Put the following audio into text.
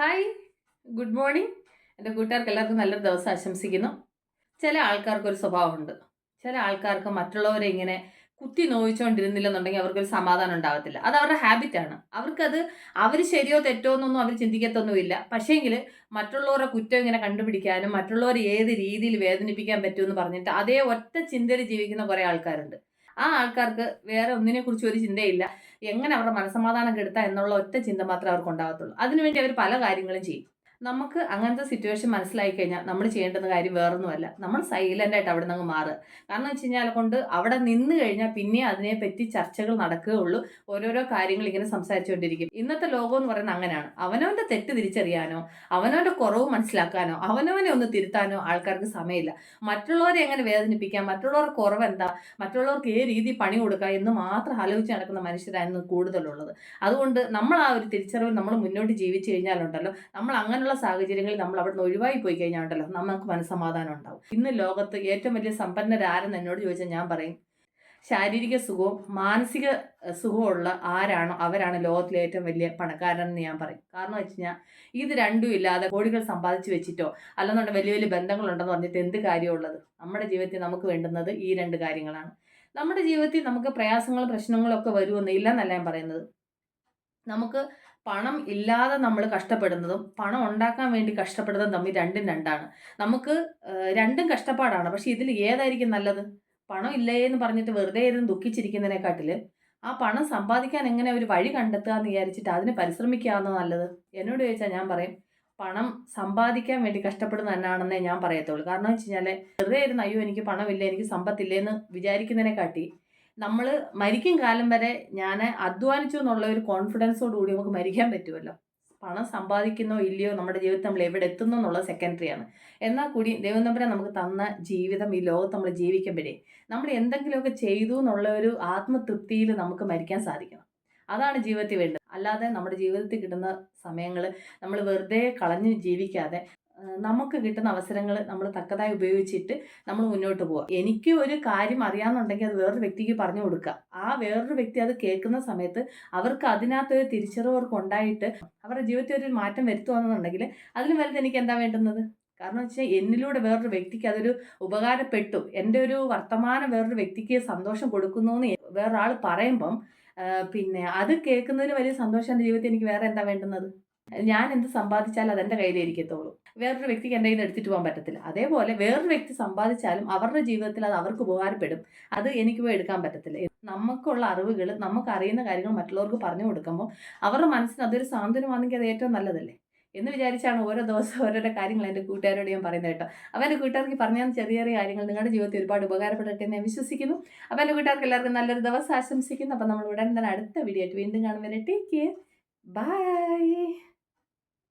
Hi good morning എന്റെ കൂട്ടുകാർക്ക് എല്ലാവർക്കും നല്ലൊരു ദിവസം ആശംസിക്കുന്നു. ചില ആൾക്കാർക്ക് ഒരു സ്വഭാവമുണ്ട്. ചില ആൾക്കാർക്ക് മറ്റുള്ളവരെ ഇങ്ങനെ കുത്തി നോവിച്ചുകൊണ്ടിരുന്നില്ലെന്നുണ്ടെങ്കിൽ അവർക്കൊരു സമാധാനം ഉണ്ടാകത്തില്ല അത് അവരുടെ ഹാബിറ്റാണ് അവർക്കത് അവർ ശരിയോ തെറ്റോ എന്നൊന്നും അവർ ചിന്തിക്കത്തൊന്നുമില്ല. പക്ഷേങ്കിൽ മറ്റുള്ളവരുടെ കുറ്റം ഇങ്ങനെ കണ്ടുപിടിക്കാനും മറ്റുള്ളവരെ ഏത് രീതിയിൽ വേദനിപ്പിക്കാൻ പറ്റുമെന്ന് പറഞ്ഞിട്ട് അതേ ഒറ്റ ചിന്തയിൽ ജീവിക്കുന്ന കുറേ ആൾക്കാരുണ്ട്. ആ ആൾക്കാർക്ക് വേറെ ഒന്നിനെ കുറിച്ച് ഒരു ചിന്തയില്ല. എങ്ങനെ അവരുടെ മനസ്സമാധാനം കെടുത്താം എന്നുള്ള ഒറ്റ ചിന്ത മാത്രമേ അവർക്ക് ഉണ്ടാകത്തുള്ളൂ അതിനുവേണ്ടി അവർ പല കാര്യങ്ങളും ചെയ്യും. നമുക്ക് അങ്ങനത്തെ സിറ്റുവേഷൻ മനസ്സിലായി കഴിഞ്ഞാൽ നമ്മൾ ചെയ്യേണ്ടുന്ന കാര്യം വേറൊന്നുമല്ല. നമ്മൾ സൈലന്റ് ആയിട്ട് അവിടെ നിന്ന് മാറുക. കാരണം വെച്ച് കഴിഞ്ഞാൽ കൊണ്ട് അവിടെ നിന്ന് കഴിഞ്ഞാൽ പിന്നെ അതിനെപ്പറ്റി ചർച്ചകൾ നടക്കുകയുള്ളൂ ഓരോരോ കാര്യങ്ങൾ ഇങ്ങനെ സംസാരിച്ചുകൊണ്ടിരിക്കും. ഇന്നത്തെ ലോകം എന്ന് പറയുന്നത് അങ്ങനെയാണ്. അവനവന്റെ തെറ്റ് തിരിച്ചറിയാനോ അവനവന്റെ കുറവ് മനസ്സിലാക്കാനോ അവനവനെ ഒന്ന് തിരുത്താനോ ആൾക്കാർക്ക് സമയമില്ല. മറ്റുള്ളവരെ എങ്ങനെ വേദനിപ്പിക്കാം? മറ്റുള്ളവർക്ക് കുറവ് എന്താ? മറ്റുള്ളവർക്ക് ഏത് രീതി പണി കൊടുക്കുക എന്ന് മാത്രം ആലോചിച്ച് നടക്കുന്ന മനുഷ്യരായിരുന്നു കൂടുതലുള്ളത്. അതുകൊണ്ട് നമ്മൾ ആ ഒരു തിരിച്ചറിവ് നമ്മൾ മുന്നോട്ട് ജീവിച്ചു കഴിഞ്ഞാലുണ്ടല്ലോ. നമ്മൾ അങ്ങനെയുള്ള സാഹചര്യങ്ങളിൽ നമ്മൾ അവിടെ നിന്ന് ഒഴിവായി പോയി കഴിഞ്ഞാൽ ഉണ്ടല്ലോ നമുക്ക് മനസ്സമാധാനം ഉണ്ടാവും. ഇന്ന് ലോകത്ത് ഏറ്റവും വലിയ സമ്പന്നരാരെന്ന് എന്നോട് ചോദിച്ചാൽ ഞാൻ പറയും ശാരീരിക സുഖവും മാനസിക സുഖമുള്ള ആരാണോ അവരാണ് ലോകത്തിലെ ഏറ്റവും വലിയ പണക്കാരനെന്ന് ഞാൻ പറയും. കാരണം വെച്ച് കഴിഞ്ഞാൽ ഇത് രണ്ടും ഇല്ലാതെ കോടികൾ സമ്പാദിച്ചു വെച്ചിട്ടോ അല്ലെന്നുണ്ടെങ്കിൽ വലിയ വലിയ ബന്ധങ്ങളുണ്ടെന്ന് പറഞ്ഞിട്ട് എന്ത് കാര്യമുള്ളത് നമ്മുടെ ജീവിതത്തിൽ നമുക്ക് വേണ്ടുന്നത് ഈ രണ്ട് കാര്യങ്ങളാണ്. നമ്മുടെ ജീവിതത്തിൽ നമുക്ക് പ്രയാസങ്ങളും പ്രശ്നങ്ങളും ഒക്കെ വരുമെന്ന് ഇല്ലെന്നല്ല ഞാൻ പറയുന്നത്. നമുക്ക് പണം ഇല്ലാതെ നമ്മൾ കഷ്ടപ്പെടുന്നതും പണം ഉണ്ടാക്കാൻ വേണ്ടി കഷ്ടപ്പെടുന്നതും തമ്മിൽ രണ്ടും രണ്ടാണ്. നമുക്ക് രണ്ടും കഷ്ടപ്പാടാണ്. പക്ഷെ ഇതിൽ ഏതായിരിക്കും നല്ലത്? പണം ഇല്ലേ എന്ന് പറഞ്ഞിട്ട് വെറുതെ ഇരുന്ന് ദുഃഖിച്ചിരിക്കുന്നതിനെക്കാട്ടിൽ ആ പണം സമ്പാദിക്കാൻ എങ്ങനെ ഒരു വഴി കണ്ടെത്തുക എന്ന് വിചാരിച്ചിട്ട് അതിന് പരിശ്രമിക്കാവുന്ന നല്ലത്? എന്നോട് ചോദിച്ചാൽ ഞാൻ പറയും പണം സമ്പാദിക്കാൻ വേണ്ടി കഷ്ടപ്പെടുന്ന തന്നെയാണെന്നേ ഞാൻ പറയത്തുള്ളൂ. കാരണം വെച്ച് കഴിഞ്ഞാൽ വെറുതെ ഇരുന്ന് അയ്യോ എനിക്ക് പണമില്ല? എനിക്ക് സമ്പത്തില്ല? എന്ന് വിചാരിക്കുന്നതിനെക്കാട്ടി നമ്മൾ മരിക്കും കാലം വരെ ഞാൻ അധ്വാനിച്ചു എന്നുള്ള ഒരു കോൺഫിഡൻസോട് കൂടി നമുക്ക് മരിക്കാൻ പറ്റുമല്ലോ. പണം സമ്പാദിക്കുന്നോ ഇല്ലയോ നമ്മുടെ ജീവിതത്തിൽ നമ്മൾ എവിടെ എത്തുന്നു എന്നുള്ളത് സെക്കൻഡറിയാണ് എന്നാൽ കൂടി ദൈവം തമ്പുരാൻ നമുക്ക് തന്ന ജീവിതം ഈ ലോകത്ത് നമ്മൾ ജീവിക്കുമ്പോഴേ നമ്മൾ എന്തെങ്കിലുമൊക്കെ ചെയ്തു എന്നുള്ള ഒരു ആത്മതൃപ്തിയിൽ നമുക്ക് മരിക്കാൻ സാധിക്കണം. അതാണ് ജീവിതത്തിൽ വേണ്ടത്. അല്ലാതെ നമ്മുടെ ജീവിതത്തിൽ കിട്ടുന്ന സമയങ്ങൾ നമ്മൾ വെറുതെ കളഞ്ഞ് ജീവിക്കാതെ നമുക്ക് കിട്ടുന്ന അവസരങ്ങൾ നമ്മൾ തക്കതായി ഉപയോഗിച്ചിട്ട് നമ്മൾ മുന്നോട്ട് പോവുക എനിക്ക് ഒരു കാര്യം അറിയാമെന്നുണ്ടെങ്കിൽ അത് വേറൊരു വ്യക്തിക്ക് പറഞ്ഞു കൊടുക്കുക ആ വേറൊരു വ്യക്തി അത് കേൾക്കുന്ന സമയത്ത് അവർക്ക് അതിനകത്തൊരു തിരിച്ചറിവ് അവർക്ക് ഉണ്ടായിട്ട് അവരുടെ ജീവിതത്തിൽ ഒരു മാറ്റം വരുത്തുകയെന്നുണ്ടെങ്കിൽ അതിന് വലുത് എനിക്ക് എന്താ വേണ്ടുന്നത്? കാരണം വെച്ചാൽ എന്നിലൂടെ വേറൊരു വ്യക്തിക്ക് അതൊരു ഉപകാരപ്പെട്ടു. എന്റെ ഒരു വർത്തമാനം വേറൊരു വ്യക്തിക്ക് സന്തോഷം കൊടുക്കുന്നു എന്ന് വേറൊരാൾ പറയുമ്പം പിന്നെ അത് കേൾക്കുന്നതിന് വലിയ സന്തോഷം എന്റെ ജീവിതത്തിൽ എനിക്ക് വേറെ എന്താ വേണ്ടുന്നത്? ഞാൻ എന്ത് സമ്പാദിച്ചാലും അതെന്റെ കയ്യിലേ ഇരിക്കത്തുള്ളൂ വേറൊരു വ്യക്തിക്ക് എന്റെ കയ്യിൽ എടുത്തിട്ട് പോകാൻ പറ്റത്തില്ല. അതേപോലെ വേറൊരു വ്യക്തി സമ്പാദിച്ചാലും അവരുടെ ജീവിതത്തിൽ അത് അവർക്ക് ഉപകാരപ്പെടും. അത് എനിക്ക് പോയി എടുക്കാൻ പറ്റത്തില്ല. നമുക്കുള്ള അറിവുകൾ നമുക്ക് അറിയുന്ന കാര്യങ്ങൾ മറ്റുള്ളവർക്ക് പറഞ്ഞു കൊടുക്കുമ്പോൾ അവരുടെ മനസ്സിന് അതൊരു സാന്ത്വനമാണെങ്കിൽ അത് ഏറ്റവും നല്ലതല്ലേ? എന്ന് വിചാരിച്ചാണ് ഓരോ ദിവസം ഓരോരോ കാര്യങ്ങൾ എന്റെ കൂട്ടുകാരോട് ഞാൻ പറയുന്നത് കേട്ടോ. അപ്പോൾ എന്റെ കൂട്ടുകാർക്ക് പറഞ്ഞാൽ ചെറിയ ചെറിയ കാര്യങ്ങൾ നിങ്ങളുടെ ജീവിതത്തിൽ ഒരുപാട് ഉപകാരപ്പെടട്ടെ എന്ന് ഞാൻ വിശ്വസിക്കുന്നു. അപ്പോൾ എന്റെ കൂട്ടുകാർക്ക് എല്ലാവർക്കും നല്ലൊരു ദിവസം ആശംസിക്കുന്നു. അപ്പോൾ നമ്മൾ ഉടൻ തന്നെ അടുത്ത വീഡിയോ ആയിട്ട് വീണ്ടും കാണുമ്പോൾ ടേക്ക് കെയർ ബൈ